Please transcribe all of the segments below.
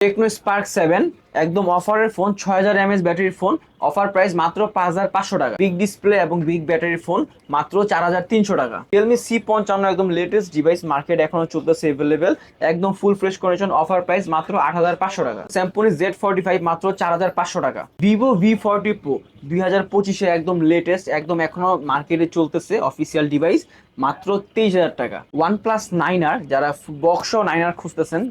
Techno Spark seven একদম অফারের phone, ছয় হাজার এমএস ব্যাটারির ফোন, অফার প্রাইস মাত্র পাঁচ হাজার পাঁচশো টাকা। বিগ ডিসপ্লে এবং বিগ ব্যাটারির ফোন মাত্র চার হাজার তিনশো টাকা। রিয়েলমি সি পঞ্চান্ন একদম লেটেস্ট ডিভাইস মার্কেট এখনও চলতেছে এভেলেবেল একদম full fresh condition offer price মাত্র আট হাজার পাঁচশো টাকা। স্যামসুং জেড ফোর্টি ফাইভ মাত্র চার হাজার পাঁচশো টাকা। ভিভো ভি ফোর্টি প্রো দুই হাজার পঁচিশে একদম লেটেস্ট একদম এখনও মার্কেটে চলতেছে অফিসিয়াল ডিভাইস মাত্র তেইশ হাজার টাকা। ওয়ান প্লাস নাইন আর যারা বক্স নাইন আর খুঁজতেছেন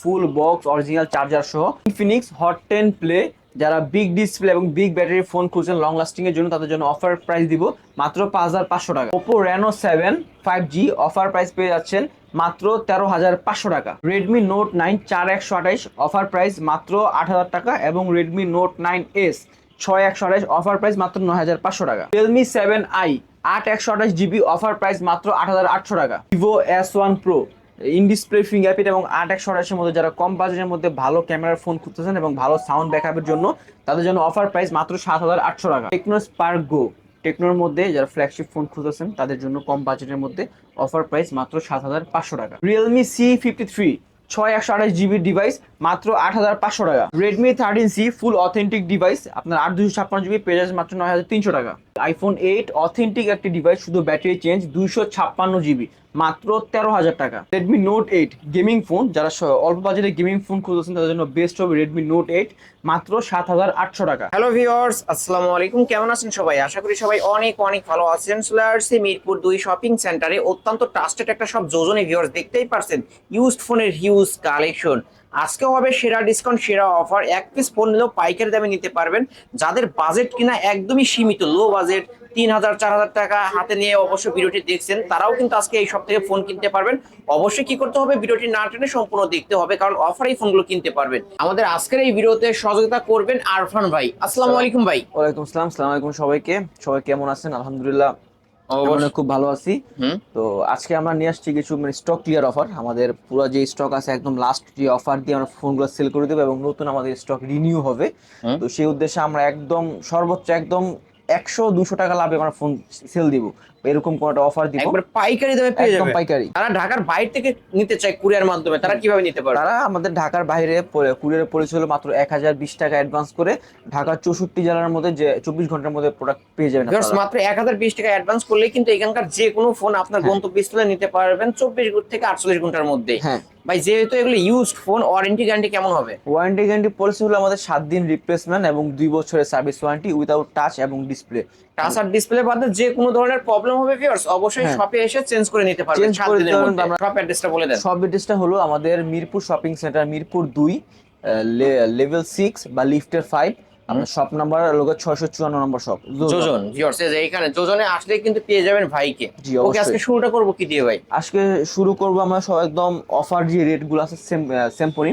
ফুল বক্স অরিজিনাল চার্জার সহ ইনফিনিক্স হট টেন প্লে যারা বিগ ডিসপ্লে এবং বিগ ব্যাটারি ফোন খুঁজছেন লং লাস্টিং এর জন্য তাদের জন্য অফার প্রাইস দিব মাত্র পাঁচ হাজার পাঁচশো টাকা। Oppo Reno seven five G offer price পেয়ে যাচ্ছেন মাত্র তেরো হাজার পাঁচশো টাকা। রেডমি নোট নাইন চার একশো আঠাইশ অফার প্রাইস মাত্র আট হাজার টাকা এবং রেডমি নোট নাইন এস ছয় একশো আঠাইশ অফার প্রাইস মাত্র নয় হাজার পাঁচশো টাকা। রিয়েলমি সেভেন আই আট একশো আঠাশ জিবি অফার প্রাইস মাত্র আট হাজার আটশো টাকা। Vivo S one pro in display fingerprint এবং আট একশো আঠাশের মধ্যে যারা কম বাজেটের মধ্যে ভালো ক্যামেরার ফোন খুঁজতেছেন এবং ভালো সাউন্ড ব্যাকআপের জন্য, তাদের জন্য অফার প্রাইস মাত্র সাত হাজার আটশো টাকা। টেকনো স্পার্ক গো টেকনোর মধ্যে যারা ফ্ল্যাগশিপ ফোন খুঁজতেছেন, তাদের জন্য কম বাজেটের মধ্যে অফার প্রাইস মাত্র সাত হাজার পাঁচশো টাকা। রিয়েলমি সি ফিফটি থ্রি ছয় একশো আঠাশ জিবি ডিভাইস মাত্র আট হাজার পাঁচশো টাকা। Redmi thirteen C full authentic device আপনার আট দুশো ছাপ্পান্ন জিবি পেয়ে মাত্র নয় হাজার তিনশো টাকা। আইফোন এইট অথেন্টিক একটি ডিভাইস শুধু ব্যাটারি চেঞ্জ দুইশো ছাপ্পান্ন জিবি মাত্র তেরো হাজার টাকা। Redmi note eight gaming phone যারা অল্প বাজারে গেমিং ফোন খুঁজছেন তাদের জন্য বেস্ট হবে রেডমি নোট এইট মাত্র সাত হাজার আটশো টাকা। হ্যালো ভিউয়ার্স আসসালামু আলাইকুম। কেমন আছেন সবাই? আশা করি সবাই অনেক অনেক ভালো আছেন। আসছে মিরপুর দুই শপিং সেন্টারে অত্যন্ত ট্রাস্টেড একটা সব যোজনে ভিউয়ার্স দেখতেই পারছেন। ইউজড ফোনের হিউজ কালেকশন আজকে হবে সেরা ডিসকাউন্ট সেরা অফার। এক পিস ফোন নিলেও পাইকারি দামে নিতে পারবেন। যাদের বাজেট কিনা একদমই সীমিত লো বাজেট তিন হাজার চার হাজার টাকা হাতে নিয়ে অবশ্য ভিডিওটি দেখছেন তারাও কিন্তু আজকে এই সব থেকে ফোন কিনতে পারবেন। অবশ্যই কি করতে হবে? ভিডিওটি না টেনে সম্পূর্ণ দেখতে হবে কারণ অফার এই ফোনগুলো কিনতে পারবেন। আমাদের আজকের এই ভিডিওতে সহযোগিতা করবেন আরফান ভাই। আসসালামু আলাইকুম ভাই। ওয়ালাইকুম আসসালাম সালাম আলাইকুম সবাইকে। সবাই কেমন আছেন? আলহামদুলিল্লাহ। খুব ভালো আছি। তো আজকে আমরা নিয়ে আসছি কিছু মানে স্টক ক্লিয়ার অফার আমাদের পুরো যে স্টক আছে একদম লাস্ট যে অফার দিয়ে আমরা ফোনগুলো সেল করে দেবো এবং নতুন আমাদের স্টক রিনিউ হবে। তো সেই উদ্দেশ্যে আমরা একদম সর্বোচ্চ একদম একশো দুশো টাকা লাভে আমরা ফোন সেল দিব। এরকম কোন একটা অফার দিব? একবার পাইকারি দামে পেয়ে যাবে। পাইকারি। তারা ঢাকার বাইরে থেকে নিতে চায় কুরিয়ার মাধ্যমে তারা কীভাবে নিতে পারে তারা আমাদের ঢাকার বাইরে কুরিয়ারে পড়েছিল মাত্র এক হাজার বিশ টাকা অ্যাডভান্স করে ঢাকার চৌষট্টি জেলার মধ্যে যে চব্বিশ ঘণ্টার মধ্যে প্রোডাক্ট পেয়ে যাবেন। মাত্র এক হাজার বিশ টাকা অ্যাডভান্স করলে কিন্তু এখানকার যে কোনো ফোন আপনার হ্যাঁ। গন্তব্যস্থলে নিতে পারবেন চব্বিশ থেকে আটচল্লিশ ঘণ্টার মধ্যে। হ্যাঁ। ভাই যেহেতু এগুলো ইউজড ফোন ওয়ারেন্টি গ্যারান্টি কেমন হবে? ওয়ারেন্টি গ্যারান্টি পলিসি হলো আমাদের সাত দিন রিপ্লেসমেন্ট এবং দুই বছরের সার্ভিস ওয়ারেন্টি উইদাউট টাচ এবং ডিসপ্লে টাচ আর ডিসপ্লে বাদে যে কোনো ধরনের প্রবলেম হবে ভিউয়ার্স অবশ্যই হ্যাঁ। শপে এসে চেঞ্জ করে নিতে পারবেন সাত দিনের মধ্যে। শপ অ্যাড্রেসটা বলে দেন। সব অ্যাড্রেসটা হলো আমাদের মিরপুর শপিং সেন্টার মিরপুর দুই লেভেল সিক্স বা লিফটের ফাইভ আপনার শপ নাম্বার লোকের ছয়শো চুয়ান্ন নম্বর শপ যোজন ভিউয়ার্স এইখানে। যোজনে আসলে কিন্তু পেয়ে যাবেন ভাইকে। ওকে আজকে শুরুটা করব কি দিয়ে ভাই? আজকে শুরু করব আমরা সব একদম অফার যে রেটগুলো আছে Symphony.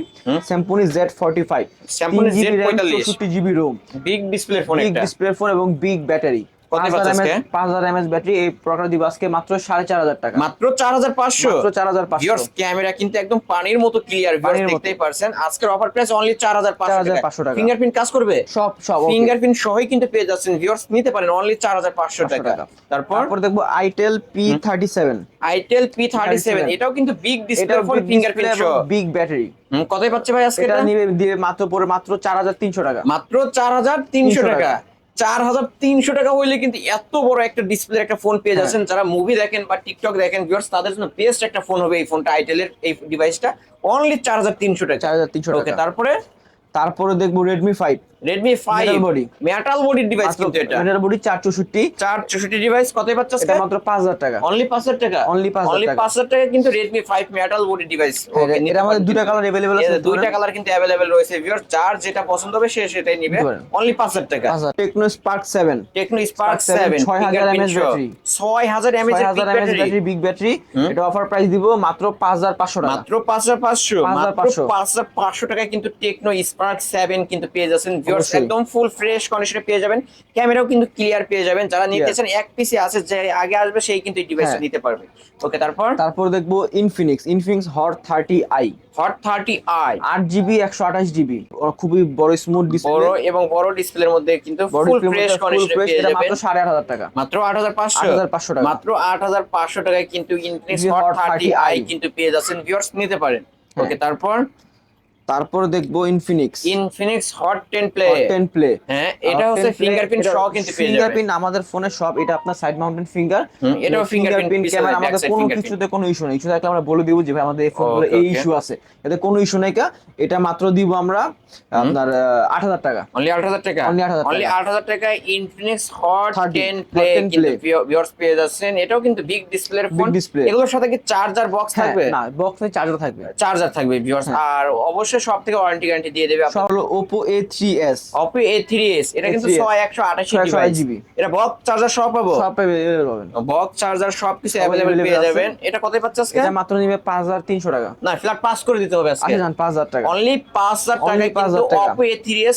Symphony Z forty five Symphony Z45 চৌষট্টি GB ROM big display phone big display phone এবং বিগ ব্যাটারি হাজার ব্যাটারি এই প্রোডাক্ট দিব আজকে মাত্র চার হাজার টাকা। মাত্র চার হাজার পাঁচশো? চার হাজার পাঁচশো। ক্যামেরা কিন্তু একদম পানির মতো ক্লিয়ার। দেখতেই পারছেন। আজকের অফার প্রাইস অনলি 4500 টাকা। ফিঙ্গারপ্রিন্ট কাজ করবে? সব সব ফিঙ্গারপ্রিন্ট সহই কিন্তু পেয়ে যাচ্ছেন ভিউয়ার্স নিতে পারেন অনলি 4500 টাকা। টাকা। তারপর? দেখব itel P thirty seven itel P37 এটাও কিন্তু বিগ ডিসপ্লে ফোন ফিঙ্গারপ্রিন্ট সহ। বিগ ব্যাটারি কতই পাচ্ছে ভাই আজকে এটা এটা? নিবে মাত্র পরে মাত্র চার হাজার তিনশো টাকা। মাত্র 4300 টাকা। টাকা 4300 টাকা হইলে কিন্তু এত বড় একটা ডিসপ্লে একটা ফোন পেয়ে হ্যাঁ। যাচ্ছেন। যারা মুভি দেখেন বা টিকটক দেখেন ভিউয়ার্স তাদের জন্য বেস্ট একটা ফোন হবে এই ফোনটা আইটেলের এই ডিভাইসটা অনলি 4300 টাকা। চার হাজার তিনশো টাকা। তারপরে? তারপরে দেখব Redmi five five Metal body। Metal বডির ডিভাইস কিন্তু এটা। এটার বডি চার চৌষট্টি। চার চৌষট্টি ডিভাইস কতই পাচ্ছে এটা মাত্র পাঁচ হাজার টাকা। অনলি পাঁচ হাজার টাকা? Only 5,000 অনলি টাকা। পাঁচ হাজার টাকা কিন্তু Redmi five metal body device এটা আমাদের দুইটা কালার এভেলেবেল আছে দুইটা কালার কিন্তু অ্যাভেলেবেল রয়েছে ভিউয়ার যার যেটা পছন্দ হবে সে সেটাই নিবে। অনলি পাঁচ হাজার টাকা। Tecno Spark seven Tecno Spark Spark 7, seven 6000 mAh ছয় হাজার এমএস ব্যাটারি বিগ ব্যাটারি এটা অফার প্রাইস দিব মাত্র পাঁচ হাজার পাঁচশো টাকা। মাত্র পাঁচ হাজার পাঁচশো। 5,500 মাত্র পাঁচ হাজার পাঁচশো টাকায় কিন্তু টেকনো স্পার্ক সেভেন কিন্তু পেয়ে যাচ্ছেন ভিউয়ার্স একদম ফুল ফ্রেশ কন্ডিশনে পেয়ে যাবেন। ক্যামেরাও কিন্তু ক্লিয়ার পেয়ে যাবেন। যারা নিতে। চান এক পিসে আছে যে আগে আসবে সেই কিন্তু এই ডিভাইসটা হ্যাঁ। নিতে পারবে। ওকে তারপর? তারপর দেখব Infinix Infinix hot thirty I hot thirty I আট জিবি একশো আঠাশ জিবি খুবই বড় স্মুথ ডিসপ্লে বড় এবং বড় ডিসপ্লের মধ্যে কিন্তু ফুল ফ্রেশ কন্ডিশনে পেয়ে যাবেন। মাত্র সাড়ে আট হাজার টাকা। মাত্র আট হাজার পাঁচশো। 8,500 টাকা। মাত্র আট হাজার পাঁচশো টাকায় কিন্তু Infinix hot thirty 30i I কিন্তু পেয়ে যাচ্ছেন ভিউয়ার্স নিতে পারেন। হ্যাঁ। ওকে তারপর? তারপর দেখব Infinix Infinix hot ten play hot ten play হ্যাঁ এটা হচ্ছে ফিঙ্গারপ্রিন্ট সহ কিন্তু পেয়ে যাবেন ফিঙ্গারপ্রিন্ট আমাদের ফোনে সব এটা আপনার সাইড মাউন্টেন ফিঙ্গার এটাও piece ক্যামেরা আমাদের কোনো কিছুতে কোনো ইস্যু নেই। ইস্যু থাকলে আমরা বলে দিব যে ভাই আমাদের এই ফোনগুলো এই ইস্যু আছে। এতে কোনো ইস্যু নেই কা। এটা মাত্র দিব আমরা আপনার আট হাজার টাকা। অনলি আট হাজার টাকা? Only 8,000 অনলি টাকা। আট হাজার টাকায় ইনফিনিক্স হট 30 টেন প্লে কিন্তু। ভিউয়ার্স পেয়ে যাচ্ছেন। এটাও কিন্তু বিগ ডিসপ্লের ফোন। এগুলোর সাথে কি চার্জার বক্স হ্যাঁ থাকবে? না বক্সে চার্জার থাকবে। চার্জার থাকবে ভিউয়ার্স আর অবশ্যই সব থেকে ওয়ারেন্টি গ্যারান্টি দিয়ে দেবে সব হলো অপো এ থ্রি এস এটা কিন্তু A3s ছয় একশো আটাশি 628 জিবি এটা বক্স চার্জার সব পাবো? সব পাবেন। বক্স চার্জার সব কিছু অ্যাভেলেবেল পেয়ে যাবেন। এটা কত পাচ্ছে আজকে? এটা মাত্র নিবে পাঁচ হাজার তিনশো টাকা। না ফ্ল্যাট পাস করে দিতে হবে আজকে। আচ্ছা যান পাঁচ হাজার টাকা। অনলি পাঁচ হাজার টাকা কিন্তু 5,000 টাকা।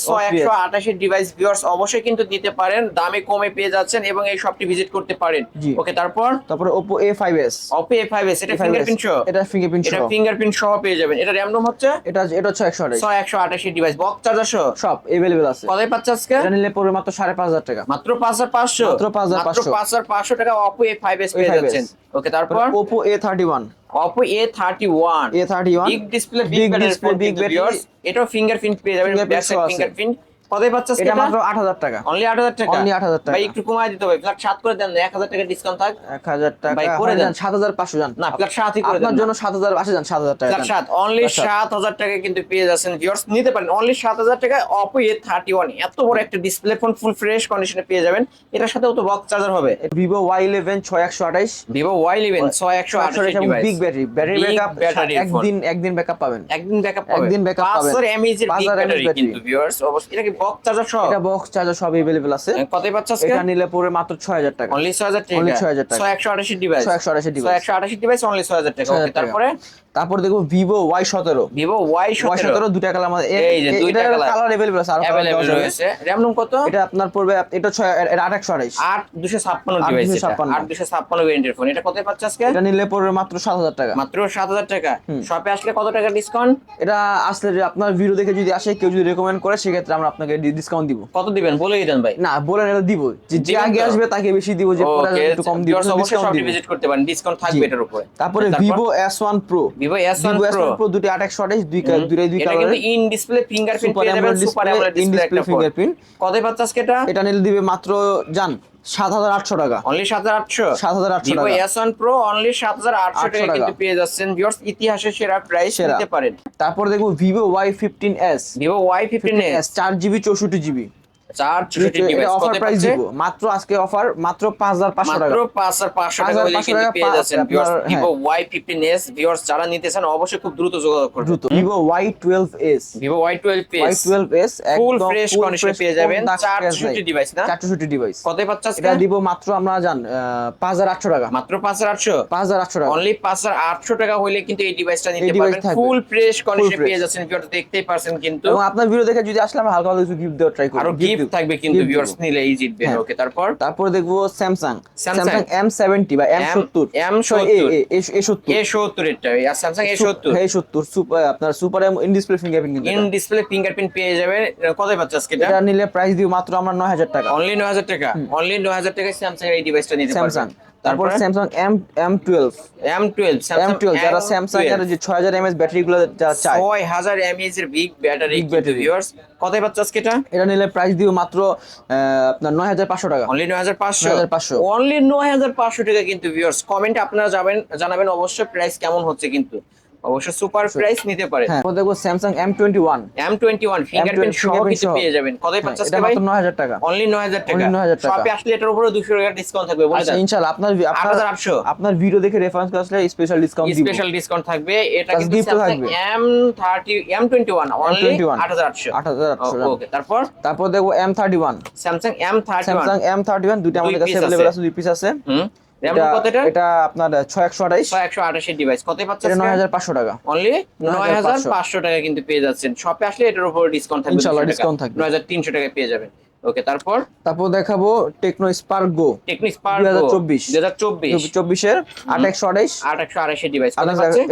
ছয় Oppo একশো আটাশি ডিভাইস ভিউয়ার্স অবশ্যই কিন্তু নিতে পারেন। দামে কমে পেয়ে যাচ্ছেন এবং এই শপটি ভিজিট করতে পারেন। ওকে তারপর? তারপরে Oppo A five S Oppo A five S এটা ফিঙ্গারপ্রিন্ট সহ এটা ফিঙ্গারপ্রিন্ট এটা সহ ফিঙ্গারপ্রিন্ট সহ পেয়ে যাবেন। এটা র্যাম রোম হচ্ছে? এটা এটা হচ্ছে একশো আঠাশ। ছয় একশো আটাশি ডিভাইস বক্স চার্জার সহ? সব এভেলেবেল আছে। কতই পাচ্ছে আজকে? এটা নিলে পড়বে মাত্র সাড়ে পাঁচ হাজার টাকা। মাত্র পাঁচ হাজার পাঁচশো? মাত্র 5,500 মাত্র পাঁচ হাজার পাঁচশো টাকা অপো এ ফাইভ এস পেয়ে A5s যাচ্ছেন। ওকে তারপর? Oppo A thirty one Oppo A thirty one A thirty one big display big display big. এটাও ফিঙ্গারপ্রিন্ট পেয়ে যাবেন ব্যাক সাইড ফিঙ্গারপ্রিন্ট কতই পাচ্ছে এটা মাত্র আট হাজার টাকা। অনলি আট হাজার টাকা? Only 8,000 টাকা। ভাই একটু কমায় দিতে হবে। ফ্ল্যাট সাত করে দেন এক হাজার টাকা ডিসকাউন্ট থাক। এক হাজার টাকা ভাই, করে দেন। যান, সাত হাজার পাঁচশো যান। না ফ্ল্যাট সাতই করে আপনার দেন জন্য সাত হাজার আসে যান সাত হাজার টাকা ফ্ল্যাট যান। সাত অনলি ফ্ল্যাট সাত। সাত হাজার টাকা কিন্তু পেয়ে যাচ্ছেন ভিউয়ার্স নিতে পারেন অনলি সাত হাজার টাকায় অপো এ থার্টি ওয়ান এত বড় একটা ডিসপ্লে ফোন ফুল ফ্রেশ কন্ডিশনে পেয়ে যাবেন। এটার সাথেও তো বক্স চার্জার হবে। ভিভো ওয়াই ইলেভেন ছয় একশো আঠাশি device big battery battery backup phone। একদিন একদিন ব্যাকআপ পাবেন। একদিন ব্যাকআপ একদিন backup পাবেন। 5000 এমএএইচ এর বিগ ব্যাটারি কিন্তু ভিউয়ার্স অবশ্যই। এটা কি বক্স চার্জার সহ এটা বক্স চার্জার সব এভেলেবেল আছে। কতই পাচ্ছে আজকে? এটা নিলে পড়বে মাত্র ছয় হাজার টাকা। অনলি 6000 টাকা? Only 6000 টাকা। 128 ডিভাইস 128 device। 128 ডিভাইস অনলি 6000 টাকা। 6000 ওকে। তারপরে? তারপর দেখবো ভিভো ওয়াই সতেরো ভিভো ওয়াই ওয়াই 17 সতেরো দুটা কালার আমাদের এ- এই যে এ- দুইটা এটার colour। কালার এভেলেবেল আছে আরো colour अवेलेबल দেওয়া যাবে। রয়েছে র‍্যাম রুম কত এটা আপনার পড়বে এটা ছয় এটা আট একশো আঠাইশ 8256 ডিভাইস এটা 8256 8256 ভেরিয়েন্টের ফোন এটা কতই পাচ্ছে আজকে এটা নিলে পড়বে মাত্র সাত হাজার টাকা মাত্র 7000 টাকা শপে আসলে কত টাকা ডিসকাউন্ট এটা আসলে যে আপনার ভিডিও দেখে যদি আসে কেউ যদি রেকমেন্ড করে সেক্ষেত্রে আমরা আপনাকে ডিসকাউন্ট দিব কত দিবেন বলেই দেন ভাই না বলেন এটা দিব যে যে দিবেন আগে তো? আসবে তাকে বেশি দিব যে পরে ওকে একটু কম দিব ভিউয়ার্স অবশ্যই ডিসকাউন্ট শপটি দিব ভিজিট করতে পারেন ডিসকাউন্ট থাকবে জি। এটার উপরে তারপরে Vivo S one pro Vivo S1 Vivo S Pro one pro দুটি আঠাইশ দুই কা- দুইটাই দুই এটা কিন্তু ইন ডিসপ্লে ফিঙ্গারপ্রিন্ট পেয়ে যাবেন সুপার অ্যামোলেড ডিসপ্লে একটা fingerprint। কতই আজকে এটা? এটা নিলে দিবে মাত্র জান সাত হাজার আটশো টাকা। অনলি 7800 7800 ভিভো টাকা। S1 Pro অনলি 7800 টাকা 800 কিন্তু টাকা। পেয়ে যাচ্ছেন। ভিউয়ার্স সেরা প্রাইস। নিতে পারেন। তারপর দেখব Vivo Y fifteen S Vivo Y15s চার জিবি চৌষট্টি জিবি 464 ডিভাইস এটা অফার প্রাইস দিব? মাত্র আজকে অফার মাত্র টাকা। মাত্র 5500 টাকা হলে কিন্তু পেয়ে যাচ্ছেন আপনার, ভিউয়ার্স। ভিভো Y15s ভিউয়ার্স যারা নিতে চান অবশ্যই খুব দ্রুত যোগাযোগ করবেন। দ্রুত। Vivo Y twelve S Vivo Y12s Y twelve S full fresh কন্ডিশনে পেয়ে যাবেন। 464 ডিভাইস না? চারশোষট্টি ডিভাইস কতই পাচ্ছে এটা দিব মাত্র আমরা জান পাঁচ হাজার আটশো টাকা। মাত্র 5800 পাঁচ হাজার আটশো টাকা। অনলি হাজার আটশো টাকা হইলে কিন্তু এই ডিভাইসটা নিতে পারবেন। ফুল ফ্রেশ কন্ডিশনে পেয়ে যাচ্ছেন ভিউয়ার দেখতেই পারছেন কিন্তু। এবং আপনার ভিডিও দেখে যদি আসলে আমরা হালকা হালকা কিছু গিফট দেওয়ার ট্রাই করব আরও গিফট থাকবে কিন্তু ভিউয়ার্স নিলে এই জিতবেন হ্যাঁ। ওকে তারপর? তারপর দেখব স্যামসাং স্যামসাং এম সেভেন্টি বা এম সত্তর। M সত্তর। এ সত্তর। এ সত্তর। এটা আর স্যামসাং এ সত্তর। এই সত্তর। সুপার আপনার super in display fingerprint in. Display fingerprint পেয়ে যাবে। কত পাচ্ছে আজকে এটা? নিলে প্রাইস দিব মাত্র আমরা নয় হাজার টাকা। অনলি নয় হাজার টাকা? অনলি নয় হাজার টাকায় স্যামসাং এই ডিভাইসটা নিতে স্যামসাং পারবেন তারপর Samsung M M twelve M twelve M twelve যারা স্যামসাং এর যে ছয় হাজার এমএস ব্যাটারি গুলো যারা চায়। ছয় হাজার এমএস এর বিগ ব্যাটারি Big কতই পাচ্ছ আজকে এটা? এটা নিলে প্রাইস দিও মাত্র আপনার নয় হাজার পাঁচশো টাকা। অনলি নয় হাজার পাঁচশো? 9,500 অনলি নয় হাজার পাঁচশো টাকা কিন্তু ভিউয়ার্স কমেন্টে আপনারা যাবেন জানাবেন অবশ্যই প্রাইস কেমন হচ্ছে কিন্তু। অবশ্যই সুপার প্রাইস নিতে পারে। হ্যাঁ তারপর দেখব Samsung M twenty one M twenty one fingerprint সহ সহ। পেয়ে যাবেন। কত পাচ্ছে এটা ভাই মাত্র নয় হাজার টাকা। অনলি নয় হাজার টাকা। Only 9,000 টাকা। শপে আসলে এটার উপরে দুশো টাকা ডিসকাউন্ট থাকবে বলে আচ্ছা দেন ইনশাআল্লাহ আপনার আপনার 8,800 আপনার ভিডিও দেখে রেফারেন্স আসলে স্পেশাল ডিসকাউন্ট স্পেশাল ডিসকাউন্ট থাকবে। এটা কিন্তু থাকবে। M thirty M twenty one only M21 আট হাজার আটশো। আট হাজার আটশো ওকে তারপর? তারপর দেখব M thirty one Samsung M thirty Samsung M thirty one দুইটা আমাদের কাছে অ্যাভেলেবল আছে। দুই পিস আছে। এটা আপনার ছয় একশো আঠাইশ ছয় একশো আঠাশি ডিভাইস কত পাচ্ছে নয় হাজার পাঁচশো টাকা। অনলি নয় হাজার পাঁচশো। টাকা কিন্তু পেয়ে যাচ্ছেন। শপে আসলে এটার উপর ডিসকাউন্ট থাকবে ইনশাআল্লাহ discount থাকবে। নয় হাজার তিনশো টাকায় পেয়ে যাবেন। ওকে তারপর? তারপর দেখাবো Tecno Spark go Tecno Spark 2024 দুই হাজার চব্বিশ। চব্বিশের আট একশো আঠাইশ আট একশো আড়াইশো ডিভাইস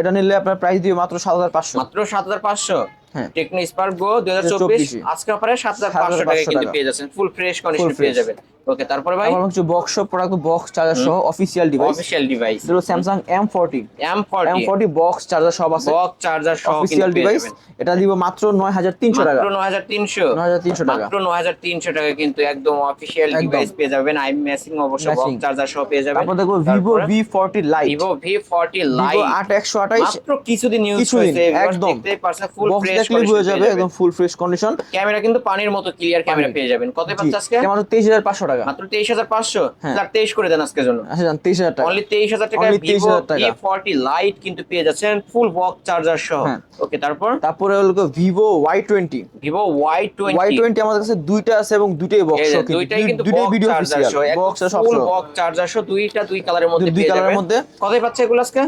এটা নিলে আপনার প্রাইস দিবে মাত্র সাত হাজার পাঁচশো। মাত্র সাত হাজার পাঁচশো। হ্যাঁ। টেকনো স্পার্ক গো দুই হাজার চব্বিশ 2024 আজকে অফারে সাত হাজার পাঁচশো টাকা কিন্তু পেয়ে যাচ্ছেন। ফুল ফ্রেশ কন্ডিশন পেয়ে যাবেন। ওকে তারপরে ভাই? তারপর হচ্ছে বক্স প্রোডাক্ট বক্স চার্জার সহ অফিসিয়াল ডিভাইস অফিশিয়াল ডিভাইস এটা Samsung M forty M M forty box charger সব আছে। বক চার্জার সহ অফিসিয়াল ডিভাইস এটা দিব মাত্র নয় হাজার তিনশো টাকা। মাত্র 9300 9300 টাকা। মাত্র 9300 টাকা কিন্তু একদম অফিশিয়াল ডিভাইস পেয়ে যাবেন। আই ম্যাচিং অবশ্য বক Matching। চার্জার সহ পেয়ে যাবেন। তারপর Vivo V forty lite Vivo V40 Vivo lite আট একশো আঠাইশ। মাত্র কিছুদিন ইউজ হয়েছে। একদম। দেখতে পারছেন ফুল ফ্রেশ দেখলেই বোঝা যাবে একদম ফুল ফ্রেশ কন্ডিশন ক্যামেরা কিন্তু পানির মতো ক্লিয়ার ক্যামেরা পেয়ে যাবেন। কত পাচ্ছে আজকে? মাত্র তেইশ হাজার পাঁচশো টাকা। মাত্র 23500 হ্যাঁ। ফ্ল্যাট 23 করে দেন আজকের জন্য। আচ্ছা জান তেইশ হাজার টাকা। অনলি 23000 টাকা ভিভো 23,000 টাকা। V40 লাইট কিন্তু পেয়ে যাচ্ছেন ফুল বক চার্জার সহ। হ্যাঁ। ওকে তারপর? তারপরে হলো Vivo Y twenty Vivo Y20 Y twenty আমাদের কাছে দুইটা আছে এবং দুইটাই বক্স দুইটাই কিন্তু দুইটাই ভিডিও চার্জার সহ। বক্স সব ফুল। বক চার্জার সহ দুইটা দুই কালারের মধ্যে দুই কালারের মধ্যে। কতই পাচ্ছে এগুলো আজকে?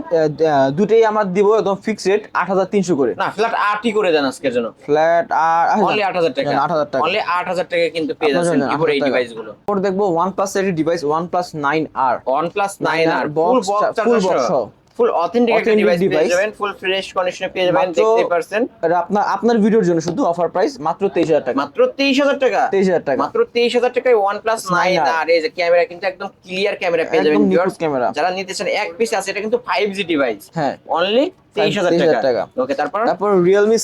দুইটাই আমার দিব একদম ফিক্স রেট আট হাজার তিনশো করে। না ফ্ল্যাট আটই করে দেন। আজকের জন্য? ফ্ল্যাট আর অনলি আট হাজার টাকা। আট হাজার টাকা। অনলি আট হাজার টাকা কিন্তু পেয়ে আপনার যাচ্ছেন এই ডিভাইসগুলো পর দেখব প্লাস এর ডিভাইস প্লাস নাইন আর box ফুল বক চা- full চার্জার box সহ। সহ। ফুল অথেন্টিক একটা ডিভাইস পেয়ে যাবেন ফুল ফ্রেশ কন্ডিশনে পেয়ে যাবেন দেখতে পারছেন। আপনার আপনার ভিডিওর জন্য শুধু অফার প্রাইস মাত্র তেইশ হাজার টাকা। মাত্র তেইশ হাজার টাকা? তেইশ হাজার টাকা। মাত্র তেইশ হাজার টাকায় ওয়ান প্লাস নাইন 9R আর এই যে ক্যামেরা কিন্তু একদম ক্লিয়ার ক্যামেরা পেয়ে যাবেন। নিখুঁত ক্যামেরা যারা নিতে চান এক পিস আছে এটা কিন্তু ফাইভ জি ডিভাইস হ্যাঁ। অনলি 23,000 টাকা। টাকা। ওকে তারপর? তারপর আর রিয়েলমি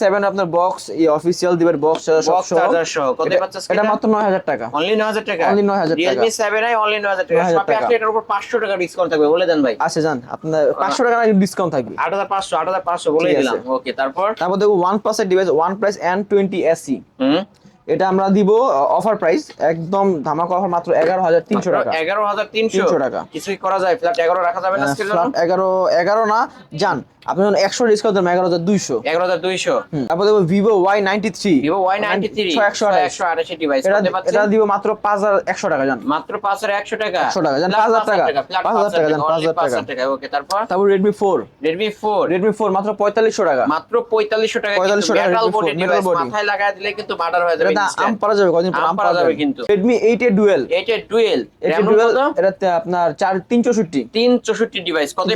সেভেন আপনার বক্স এই অফিসিয়াল দিবের বক্স বক্স সহ। কত পাচ্ছে এটা মাত্র নয় হাজার টাকা। অনলি নয় হাজার টাকা? Only 9,000 টাকা। রিয়েলমি সেভেন আই অনলি নয় হাজার টাকা। শপে আসলে এটার উপর পাঁচশো টাকা ডিসকাউন্ট থাকবে বলে দেন ভাই। আচ্ছা জান। আপনার পাঁচশো টাকা ডিসকাউন্ট থাকবে। আট হাজার পাঁচশো আট হাজার পাঁচশো বলে ঠিক দিলাম। ওকে তারপর? তারপর দেখো ওয়ান প্লাসের ডিভাইস এন টোয়েন্টি এসি হুম? এটা আমরা দিব অফার প্রাইস একদম ধামাকা অফার মাত্র এগারো হাজার তিনশো টাকা। এগারো হাজার তিনশো। টাকা। কিছুই করা যায় ফ্ল্যাট এগারো রাখা যাবে না ফ্ল্যাট এগারো এগারো না যান। আপনি যখন একশো ডিসকাউন্ট দেন এগারো হাজার দুইশো। এগারো হাজার দুইশো। তারপর দেখব Vivo Y ninety three Vivo Y ninety three একশো একশো আঠাশি ডিভাইস এটা এটা দিব মাত্র পাঁচ হাজার একশো টাকা জান। মাত্র পাঁচ হাজার একশো টাকা? 100 টাকা, জান, Flat 5,000 টাকা, flat 5,000 টাকা, জান, only 5,000 টাকা। ওকে তারপর? তারপর Redmi four Redmi four Redmi four মাত্র পঁয়তাল্লিশশো টাকা। মাত্র পঁয়তাল্লিশশো টাকা 4500 টাকা মেটাল বডি ডিভাইস মাথায় লাগায় দিলে কিন্তু মার্ডার হয়ে যাবে এটা আম পারা যাবে কদিন পর আম পারা যাবে কিন্তু। রেডমি এইট এ ডুয়েল এইটা ডুয়েল এইট এ ডুয়েল এটাতে আপনার চার তিন চৌষট্টি। তিন চৌষট্টি ডিভাইস কত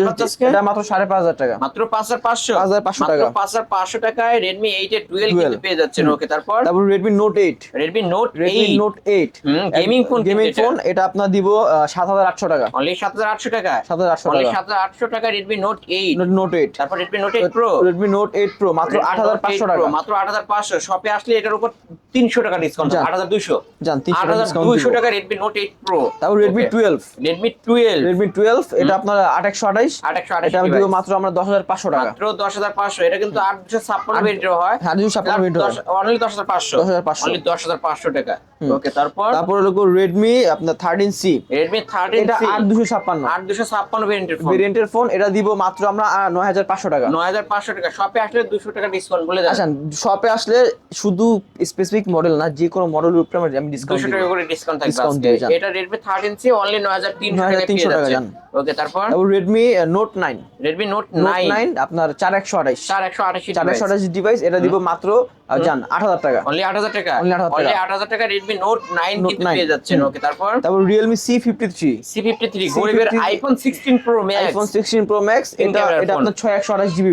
এটা মাত্র সাড়ে পাঁচ হাজার টাকা। মাত্র পাঁচ হাজার পাঁচশো। 5,500 টাকা। পাঁচ হাজার পাঁচশো টাকায় রেডমি এইট এর ডুয়েল Dual। কিন্তু পেয়ে যাচ্ছেন ওকে তারপর? তারপর note eight Redmi note Redmi eight note eight hmm, gaming gaming phone এটা আপনার দিব সাত হাজার আটশো টাকা। অনলি সাত হাজার আটশো টাকা? সাত হাজার আটশো অনলি টাকা। সাত হাজার আটশো টাকা Redmi note eight note eight তারপর Redmi note eight pro Redmi note eight pro মাত্র আট হাজার পাঁচশো টাকা। মাত্র আট হাজার পাঁচশো। শপে আসলে এটার উপর তিনশো টাকা ডিসকাউন্ট যান। আট হাজার দুইশো। জান তিনশো আট টাকা রেডমি নোট এইট প্রো তারপর Redmi twelve Redmi twelve Redmi twelve এটা আপনার আট একশো আঠাইশ আট একশো এটা আমি দিব মাত্র আমরা দশ হাজার পাঁচশো টাকা। মাত্র দশ হাজার পাঁচশো। এটা কিন্তু আট দুশো ছাপ্পান্ন আট- হয়। হ্যাঁ দুশো ছাপ্পান্ন মিনিট অনলি দশ হাজার পাঁচশো। 10,500 অনলি দশ হাজার পাঁচশো টাকা। ওকে তারপর? তারপর হলো রেডমি আপনার থার্টিন সি রেডমি থার্টিন এটা আট দুশো ছাপ্পান্ন। আট দুশো ছাপ্পান্ন ভেরিয়েন্টের ভেরিয়েন্টের ফোন এটা দিব মাত্র আমরা নয় হাজার পাঁচশো টাকা। নয় হাজার পাঁচশো টাকা। শপে আসলে দুশো টাকা ডিসকাউন্ট বলে আচ্ছা শপে আসলে শুধু স্পেসিফিক মডেল না যে কোনো মডেলের উপরে আমি ডিসকাউন্ট দুশো টাকা করে ডিসকাউন্ট থাকবে। এটা রেডমি থার্টিন সি অনলি নয় হাজার তিনশো টাকা 9,300 টাকা ওকে তারপর? Redmi note nine Redmi note nine nine আপনার চার একশো আঠাইশ চার একশো আঠাশি চার একশো আঠাইশ ডিভাইস এটা দিব মাত্র যান আট হাজার টাকা। অনলি আট হাজার টাকা? অনলি আট হাজার টাকা। রেডমি নোট নাইন Note কিন্তু 9 পেয়ে যাচ্ছেন। ওকে তারপর? তারপর Realme C fifty three C fifty three গরিবের iPhone sixteen pro max iPhone sixteen pro max এটা এটা আপনার ছয় একশো আঠাশ জিবি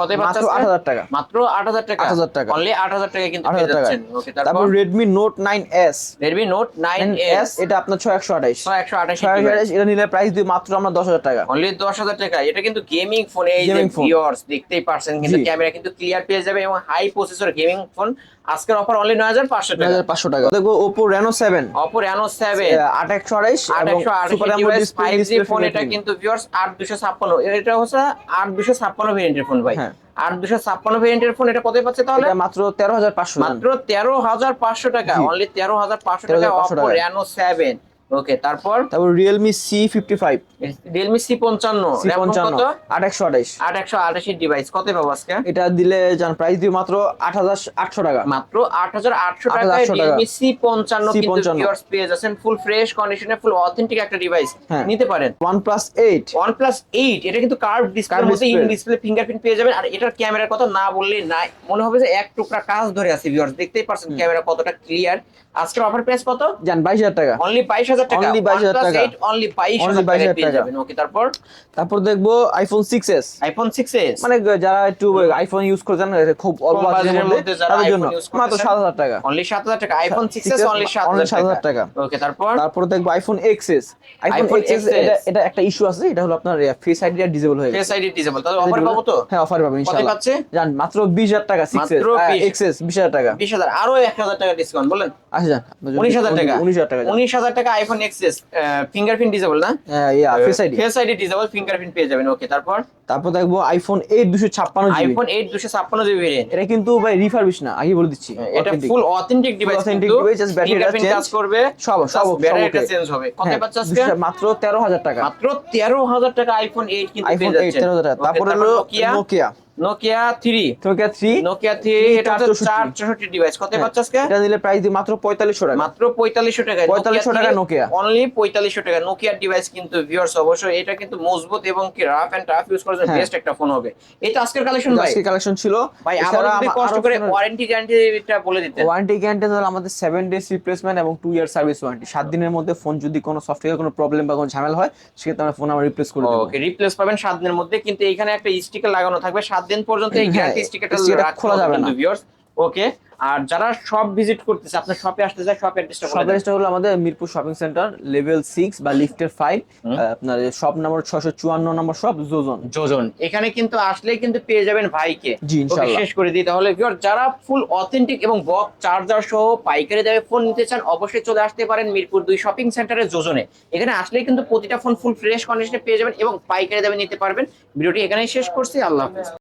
কত মাত্র আট হাজার টাকা। মাত্র আট হাজার টাকা। 8,000 টাকা। অনলি আট হাজার টাকা কিন্তু আট পেয়ে যাচ্ছেন। ওকে তারপর? Redmi note nine S Redmi note nine S এটা আপনার ছয় একশো আঠাইশ ছয় একশো আঠাশি ছয় একশো আঠাইশ এটা নিলে প্রাইস দিই মাত্র আমরা দশ হাজার টাকা। অনলি দশ হাজার টাকা। এটা কিন্তু গেমিং ফোন এই Gaming phone। ভিউয়ার্স দেখতেই পারছেন কিন্তু ক্যামেরা কিন্তু ক্লিয়ার পেয়ে যাবে এবং হাই প্রসেসর গেমিং ফোন আজকের অফার অনলি নয় হাজার পাঁচশো নয় টাকা হাজার পাঁচশো টাকা। অপো রেনো সেভেন আট একশো আঠাইশ আট এবং একশো সুপার ডিসপ্লে ফোন এটা কিন্তু ভিউয়ার্স আট দুশো ছাপ্পান্ন। এটা হচ্ছে আট দুশো ছাপ্পান্ন ভেরিয়েন্টের ফোন ভাই। হ্যাঁ। আট দুশো ছাপ্পান্ন ভেরিয়েন্টের ফোন এটা কত পাচ্ছে তাহলে? মাত্র তেরো হাজার পাঁচশো মাত্র তেরো হাজার পাঁচশো টাকা। অনলি তেরো হাজার পাঁচশো টাকা 13,500 অপো রেনো সেভেন ওকে তারপর? তারপর Realme C fifty five Realme C পঞ্চান্ন। সি পঞ্চান্ন আট একশো আঠাইশ। আট একশো আঠাশি ডিভাইস কত পাবো আজকে? এটা দিলে যান প্রাইস দিই মাত্র আট হাজার আটশো টাকা। মাত্র আট হাজার আটশো 8,800 টাকায় সি পঞ্চান্ন কিন্তু C55 ভিউয়ার্স পেয়ে যাচ্ছেন ফুল ফ্রেশ কন্ডিশনে ফুল অথেন্টিক একটা ডিভাইস হ্যাঁ। নিতে পারেন। OnePlus eight OnePlus eight এটা কিন্তু কার্ভ ডিসপ্লের মধ্যে ইন ডিসপ্লে ফিঙ্গারপ্রিন্ট পেয়ে যাবেন। আর এটার ক্যামেরার কথা না বললে নাই মনে হবে যে এক টুকরা কাজ ধরে আছে ভিউয়ার্স দেখতেই পারছেন ক্যামেরা কতটা ক্লিয়ার আজকের অফার প্রাইস কত? বাইশ হাজার টাকা। অনলি বাইশ হাজার টাকা। Only 22,000 টাকা। অনলি বাইশ Only হাজার টাকা 22,000 টাকা। যাবেন। ওকে তারপর? তারপর দেখব আইফোন আইফোন মানে যারা একটু আইফোন ইউজ খুব অল্প বাজেটের মধ্যে তাদের জন্য। মাত্র করতেছেন। সাত হাজার টাকা। অনলি সাত হাজার টাকা। আইফোন 6s অনলি সাত হাজার 7,000 টাকা। ওকে তারপর? তারপর দেখব আইফোন এক্সএস আইফোন এক্সএস এটা এটা একটা ইস্যু আছে এটা হলো আপনার ফেস আইডি ডিসেবল হয়ে ফেস আইডি ডিসেবল তাহলে অফার পাবো তো? হ্যাঁ অফার পাবেন ইনশাআল্লাহ। পাচ্ছে? জান মাত্র বিশ হাজার টাকা সিক্স মাত্র 20 এক্সএস বিশ হাজার টাকা। বিশ হাজার আরও টাকা ডিসকাউন্ট বলেন। আচ্ছা হাজার টাকা। উনিশ হাজার টাকা উনিশ হাজার টাকা আইফোন এক্সএস ফিঙ্গারপ্রিন্ট ডিসেবল না? হ্যাঁ yeah face ID face ID disable fingerprint পেয়ে যাবেন। ওকে তারপর? তারপর দেখব আইফোন এইট দুশো ছাপ্পান্ন জিবি আইফোন এইট দুশো ছাপ্পান্ন জিবি ভেরিয়েন্ট এটা কিন্তু ভাই রিফারবিশ না আগে বলে দিচ্ছি। এটা authentic। Full authentic device authentic কিন্তু device, just battery টা ফিঙ্গারপ্রিন্ট কাজ করবে। সব সব ব্যাটারিটা চেঞ্জ হবে। কত হ্যাঁ, পাচ্ছে আজকে? মাত্র তেরো হাজার টাকা। মাত্র তেরো হাজার টাকা আইফোন এইট কিন্তু আইফোন পেয়ে যাচ্ছেন। তেরো হাজার টাকা। তারপর হলো Nokia Nokia Nokia three Nokia Nokia এটা হচ্ছে চৌষট্টি। চার চৌষট্টি ডিভাইস কত পাচ্ছে আজকে? এটা নিলে প্রাইস মাত্র পঁয়তাল্লিশশো টাকা। মাত্র পঁয়তাল্লিশশো টাকা। 4500 টাকা Nokia। অনলি পঁয়তাল্লিশশো টাকা। নোকিয়ার ডিভাইস কিন্তু ভিউয়ার্স অবশ্যই এটা কিন্তু মজবুত এবং কি রাফ এন্ড টাফ ইউজ করার জন্য হ্যাঁ। বেস্ট একটা ফোন হবে। এটা আজকের কালেকশন ভাই? আজকে কালেকশন ছিল। ভাই এছাড়া কষ্ট করে ওয়ারেন্টি গ্যারান্টিটা বলে দিতেন। ওয়ারেন্টি গ্যারান্টি হলো আমাদের সেভেন ডেজ রিপ্লেসমেন্ট এবং টু ইয়ার সার্ভিস ওয়ারেন্টি সাত দিনের মধ্যে ফোন যদি কোনো সফটওয়্যার কোনো প্রবলেম বা কোনো ঝামেলা হয় সেক্ষেত্রে আমরা ফোন আমরা রিপ্লেস করে দেবো। ওকে রিপ্লেস পাবেন সাত দিনের মধ্যে। কিন্তু এখানে একটা স্টিকার লাগানো থাকবে। সাত দিন পর্যন্ত এই হ্যাঁ, গ্যারান্টি স্টিকারটা খোলা যাবে না। ভিউয়ার্স ওকে আর যারা সব ভিজিট করতেছে আপনার শপে আসতে চায় শপ অ্যাড্রেসটা দেন। সব হলো আমাদের Mirpur shopping centre level six বা লিফটের ফাইভ হুম। আপনার শপ নম্বর ছশো চুয়ান্ন নম্বর শপ জোজন জোজন এখানে কিন্তু আসলেই কিন্তু পেয়ে যাবেন ভাইকে। জি, ইনশাআল্লাহ। শেষ করে দিই তাহলে viewers, যারা ফুল অথেন্টিক এবং বক চার্জার সহ পাইকারি দামে ফোন নিতে চান অবশ্যই চলে আসতে পারেন মিরপুর দুই শপিং সেন্টারে যোজনে এখানে আসলেই কিন্তু প্রতিটা ফোন ফুল ফ্রেশ কন্ডিশনে পেয়ে যাবেন এবং পাইকারি দামে নিতে পারবেন। ভিডিওটি এখানেই শেষ করছি আল্লাহ হাফেজ।